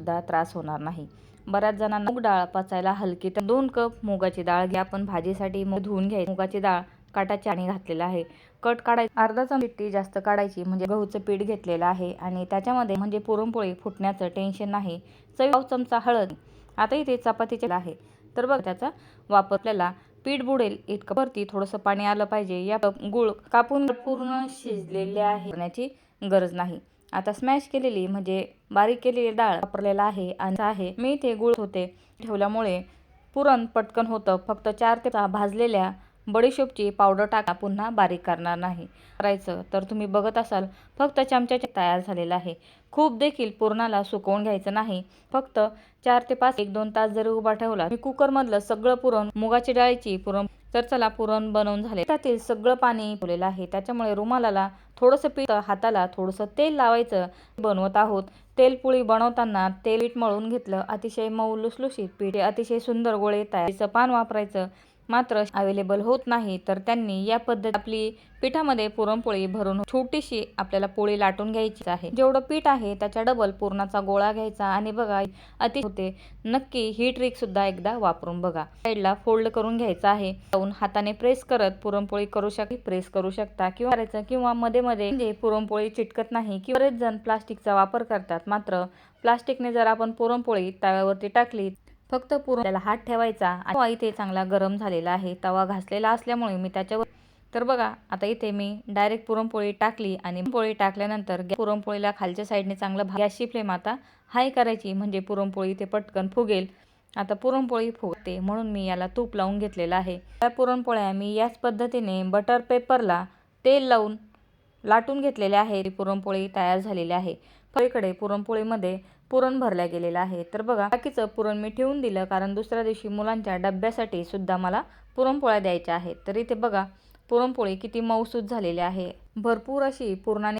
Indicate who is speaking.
Speaker 1: सुद्धा त्रास होणार नाही. बऱ्याच जणांना मूग डाळ पचायला हलकी तर दोन कप मुगाची डाळ घ्या. आपण भाजीसाठी मूग धुवून घ्यायची. मुगाची डाळ काटाची आणि घातलेला आहे. कट काढायची. अर्धा चमची जास्त काढायची. म्हणजे गहूचं पीठ घेतलेलं आहे आणि त्याच्यामध्ये म्हणजे पुरणपोळी फुटण्याचं टेन्शन नाही. चव पाव चमचा हळद. आता इथे चपातीचे आहे. तर बघ त्याचा वापर आपल्याला पीठ बुडेल इतकं. वरती थोडंसं पाणी आलं पाहिजे. या गुळ कापून पूर्ण शिजलेले आहे. गरज नाही. आता स्मॅश केलेली म्हणजे बारीक केलेली डाळ वापरलेला आहे आणि आहे. मी ते गुळ होते ठेवल्यामुळे पुरण पटकन होतं. फक्त चार ते भाजलेल्या बडीशेपची पावडर टाका पुन्हा बारीक करणार नाही. करायचं तर तुम्ही बघत असाल फक्त चमच्याचे तयार झालेलं आहे. खूप देखील पुरणाला सुकवून घ्यायचं नाही. फक्त चार ते पाच एक दोन तास जरी उभा ठेवला मी कुकरमधलं सगळं पुरण मुगाची डाळीची पुरण तर चला पुरण बनवून झाले. त्यातील सगळं पाणी ठेवलेलं आहे. त्याच्यामुळे रुमालाला थोडंसं पीठ हाताला थोडंसं तेल लावायचं. बनवत आहोत. तेलपोळी बनवताना तेल पीठ मळून घेतलं. अतिशय मऊ लुसलुशीत पीठ अतिशय सुंदर गोळे तयारीचं पान वापरायचं. मात्र अवेलेबल होत नाही तर त्यांनी या पद्धत आपली पिठामध्ये पुरणपोळी भरून छोटीशी आपल्याला पोळी लाटून घ्यायची आहे. जेवढं पीठ आहे त्याच्या डबल पुरणाचा गोळा घ्यायचा आणि बघा अति होते. नक्की ही ट्रिक सुद्धा एकदा वापरून बघा. साईडला फोल्ड करून घ्यायचा आहे. जाऊन हाताने प्रेस करत पुरणपोळी करू शक प्रेस करू शकता किंवा करायचं किंवा मध्ये मध्ये म्हणजे पुरणपोळी चिटकत नाही किंवा बरेच जण प्लास्टिकचा वापर करतात. मात्र प्लास्टिकने जर आपण पुरणपोळी तव्यावरती टाकली फक्त पुरण त्याला हात ठेवायचा तवा इथे चांगला गरम झालेला आहे. तवा घासलेला असल्यामुळे मी त्याच्यावर तर बघा आता इथे मी डायरेक्ट पुरणपोळी टाकली आणि पोळी टाकल्यानंतर पुरणपोळीला खालच्या साईडने चांगलं गॅसची फ्लेम आता हाय करायची. म्हणजे पुरणपोळी इथे पटकन फुगेल. आता पुरणपोळी फुगते म्हणून मी याला तूप लावून घेतलेलं आहे. त्या पुरणपोळ्या मी याच पद्धतीने बटर पेपरला तेल लावून लाटून घेतलेले आहे पुरणपोळी तयार झालेली आहे. फळीकडे पुरणपोळीमध्ये पुरण भरल्या गेलेलं आहे तर बघा बाकीचं पुरण मी ठेवून दिलं कारण दुसऱ्या दिवशी मुलांच्या डब्यासाठी सुद्धा मला पुरणपोळ्या द्यायच्या आहेत. तर इथे बघा पुरणपोळी किती मऊसूत झालेली आहे. भरपूर अशी पुरणाने